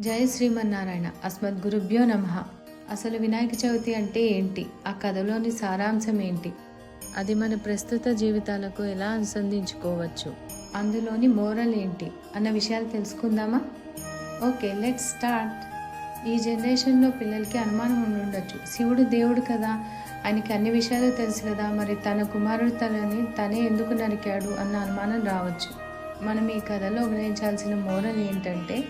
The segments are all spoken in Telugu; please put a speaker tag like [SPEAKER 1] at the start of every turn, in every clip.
[SPEAKER 1] జయ శ్రీమన్నారాయణ. అస్మద్ గురుభ్యో నమ. అసలు వినాయక చవితి అంటే ఏంటి? ఆ కథలోని సారాంశం ఏంటి? అది మన ప్రస్తుత జీవితాలకు ఎలా అనుసంధించుకోవచ్చు? అందులోని మోరల్ ఏంటి? అన్న విషయాలు తెలుసుకుందామా? Okay let's start. ఈ జనరేషన్లో పిల్లలకి అనుమానం ఉండొచ్చు శివుడు దేవుడు కదా? ఆయనకి అన్ని విషయాలు తెలుసు కదా? మరి తన కుమారుడు తనని తనే ఎందుకు నరికాడు అన్న అనుమానం రావచ్చు. మనం ఈ కథలో గ్రహించాల్సిన మోరల్ ఏంటంటే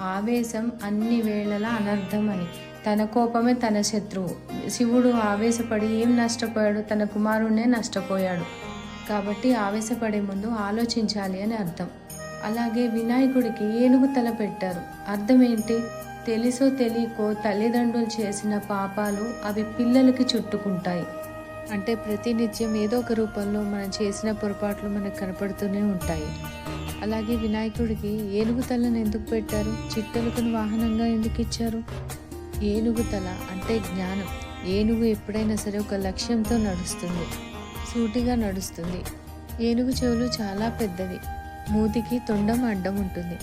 [SPEAKER 1] ఆవేశం అన్ని వేళలా అనర్థమని. తన కోపమే తన శత్రువు. శివుడు ఆవేశపడి ఏం నష్టపోయాడు? తన కుమారుడే నష్టపోయాడు. కాబట్టి ఆవేశపడే ముందు ఆలోచించాలి అని అర్థం. అలాగే వినాయకుడికి ఏనుగు తల పెట్టారు. అర్థం ఏంటి తెలుసో తెలియకో తల్లిదండ్రులు చేసిన పాపాలు అవి పిల్లలకి చుట్టుకుంటాయి. అంటే ప్రతినిత్యం ఏదో ఒక రూపంలో మనం చేసిన పొరపాట్లు మనకు కనపడుతూనే ఉంటాయి. అలాగే వినాయకుడికి ఏనుగు తలను ఎందుకు పెట్టారు? చిట్టెలుకను వాహనంగా ఎందుకు ఇచ్చారు? ఏనుగు తల అంటే జ్ఞానం. ఏనుగు ఎప్పుడైనా సరే ఒక లక్ష్యంతో నడుస్తుంది. సూటిగా నడుస్తుంది. ఏనుగు చెవులు చాలా పెద్దవి. మూతికి తొండం అడ్డం ఉంటుంది.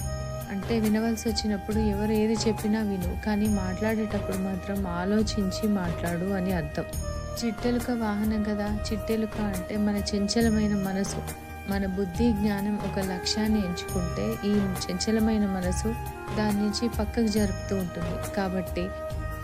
[SPEAKER 1] అంటే వినవలసి వచ్చినప్పుడు ఎవరు ఏది చెప్పినా విను కానీ మాట్లాడేటప్పుడు మాత్రం ఆలోచించి మాట్లాడు అని అర్థం. చిట్టెలుక వాహనం కదా? చిట్టెలుక అంటే మన చంచలమైన మనసు. మన బుద్ధి జ్ఞానం ఒక లక్ష్యాన్ని ఎంచుకుంటే ఈ చంచలమైన మనసు దాని నుంచి పక్కకు జరుపుతూ ఉంటుంది. కాబట్టి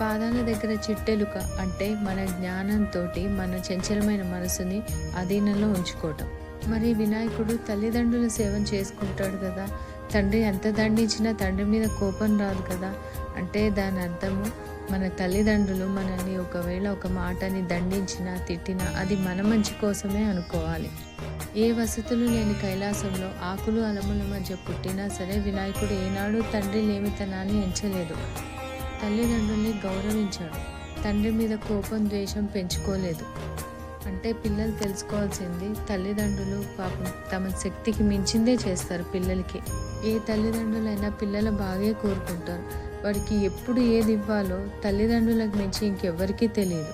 [SPEAKER 1] పాదాల దగ్గర చిట్టెలుక అంటే మన జ్ఞానంతో మన చంచలమైన మనసుని అధీనంలో ఉంచుకోవటం. మరి వినాయకుడు తల్లిదండ్రుల సేవం చేసుకుంటాడు కదా. తండ్రి ఎంత దండించినా తండ్రి మీద కోపం రాదు కదా. అంటే దాని అర్థము మన తల్లిదండ్రులు మనల్ని ఒకవేళ ఒక మాటని దండించినా తిట్టినా అది మన మంచి కోసమే అనుకోవాలి. ఏ వసతులు లేని కైలాసంలో ఆకులు అలముల మధ్య పుట్టినా సరే వినాయకుడు ఏనాడు తండ్రి లేమితనాన్ని ఎంచలేదు. తల్లిదండ్రుల్ని గౌరవించాడు. తండ్రి మీద కోపం ద్వేషం పెంచుకోలేదు. అంటే పిల్లలు తెలుసుకోవాల్సింది తల్లిదండ్రులు పాపం తమ శక్తికి మించిందే చేస్తారు పిల్లలకి. ఏ తల్లిదండ్రులైనా పిల్లల బాగే కోరుకుంటారు. వాడికి ఎప్పుడు ఏది ఇవ్వాలో తల్లిదండ్రులకు మించి ఇంకెవ్వరికీ తెలియదు.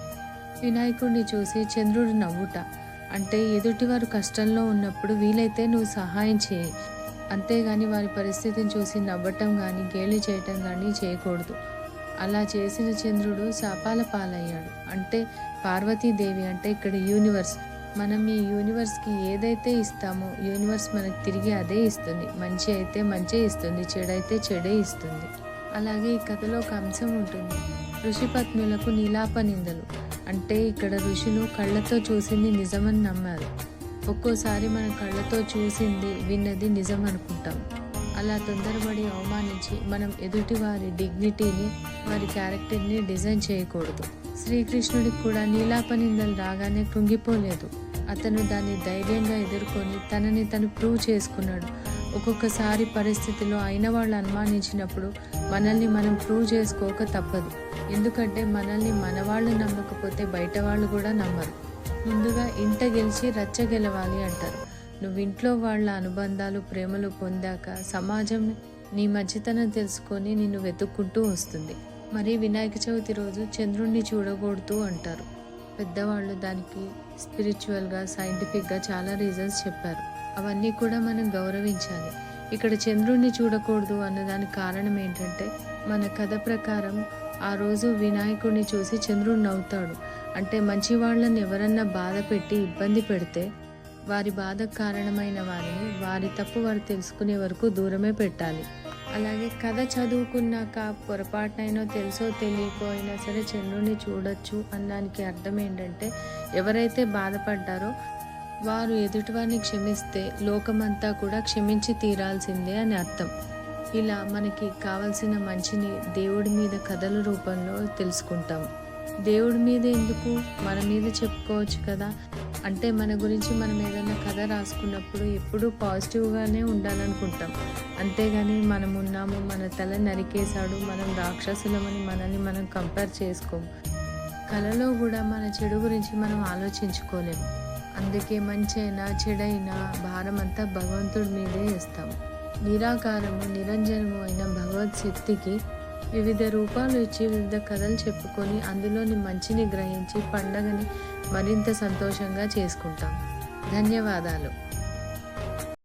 [SPEAKER 1] వినాయకుడిని చూసి చంద్రుడు నవ్వుట. అంటే ఎదుటివారు కష్టంలో ఉన్నప్పుడు వీలైతే నువ్వు సహాయం చేయి. అంతేగాని వారి పరిస్థితిని చూసి నవ్వటం కానీ గేలి చేయటం కానీ చేయకూడదు. అలా చేసిన చంద్రుడు శాపాల పాలయ్యాడు. అంటే పార్వతీదేవి అంటే ఇక్కడ యూనివర్స్. మనం ఈ యూనివర్స్కి ఏదైతే ఇస్తామో యూనివర్స్ మనకు తిరిగి అదే ఇస్తుంది. మంచి అయితే మంచి ఇస్తుంది చెడైతే చెడే ఇస్తుంది. అలాగే ఈ కథలో ఒక అంశం ఉంటుంది. ఋషిపత్నులకు నీలాప నిందలు. అంటే ఇక్కడ ఋషులు కళ్ళతో చూసింది నిజమని నమ్మారు. ఒక్కోసారి మన కళ్ళతో చూసింది విన్నది నిజం అనుకుంటాం అలా తొందరపడి అవమానించి మనం ఎదుటి వారి డిగ్నిటీని వారి క్యారెక్టర్ని డిజైన్ చేయకూడదు. శ్రీకృష్ణుడికి కూడా నీలాప నిందలు రాగానే కృంగిపోలేదు. అతను దాన్ని ధైర్యంగా ఎదుర్కొని తనని తను ప్రూవ్ చేసుకున్నాడు. ఒక్కొక్కసారి పరిస్థితిలో అయిన వాళ్ళు అనుమానించినప్పుడు మనల్ని మనం ప్రూవ్ చేసుకోక తప్పదు. ఎందుకంటే మనల్ని మన వాళ్ళు నమ్మకపోతే బయట వాళ్ళు కూడా నమ్మరు. ముందుగా ఇంట గెలిచి రచ్చ గెలవాలి అంటారు. నువ్వు ఇంట్లో వాళ్ళ అనుబంధాలు ప్రేమలు పొందాక సమాజం నీ మధ్యతనం తెలుసుకొని నిన్ను వెతుక్కుంటూ వస్తుంది. మరి వినాయక చవితి రోజు చంద్రుణ్ణి చూడకూడదు అంటారు. పెద్దవాళ్ళు దానికి స్పిరిచువల్గా సైంటిఫిక్గా చాలా రీజన్స్ చెప్పారు. అవన్నీ కూడా మనం గౌరవించాలి. ఇక్కడ చంద్రుణ్ణి చూడకూడదు అన్నదానికి కారణం ఏంటంటే మన కథ ప్రకారం ఆ రోజు వినాయకుడిని చూసి చంద్రుడు నవ్వుతాడు. అంటే మంచి వాళ్ళని ఎవరన్నా బాధ పెట్టి ఇబ్బంది పెడితే వారి బాధకు కారణమైన వారిని వారి తప్పు వారు తెలుసుకునే వరకు దూరమే పెట్టాలి. అలాగే కథ చదువుకున్నాక పొరపాటునైనా తెలుసో తెలియకపోయినా సరే చంద్రుని చూడొచ్చు అన్నానికి అర్థం ఏంటంటే ఎవరైతే బాధపడ్డారో వారు ఎదుటివారిని క్షమిస్తే లోకమంతా కూడా క్షమించి తీరాల్సిందే అని అర్థం. ఇలా మనకి కావలసిన మంచిని దేవుడి మీద కథల రూపంలో తెలుసుకుంటాం. దేవుడి మీద ఎందుకు? మన మీద చెప్పుకోవచ్చు కదా. అంటే మన గురించి మనం ఏదైనా కథ రాసుకున్నప్పుడు ఎప్పుడూ పాజిటివ్గానే ఉండాలనుకుంటాం. అంతేగాని మనం ఉన్నాము మన తల నరికేశాడు మనం రాక్షసులమని మనల్ని మనం కంపేర్ చేసుకోము కళలో కూడా మన చెడు గురించి మనం ఆలోచించుకోలేము అందుకే మంచైనా చెడైనా భారం అంతా భగవంతుడి మీదే వేస్తాము నిరాకారము నిరంజనము అయిన భగవత్ శక్తికి వివిధ రూపాలు ఇచ్చి వివిధ కథలు చెప్పుకొని అందులోని మంచిని గ్రహించి పండగని మరింత సంతోషంగా చేసుకుంటాం. ధన్యవాదాలు.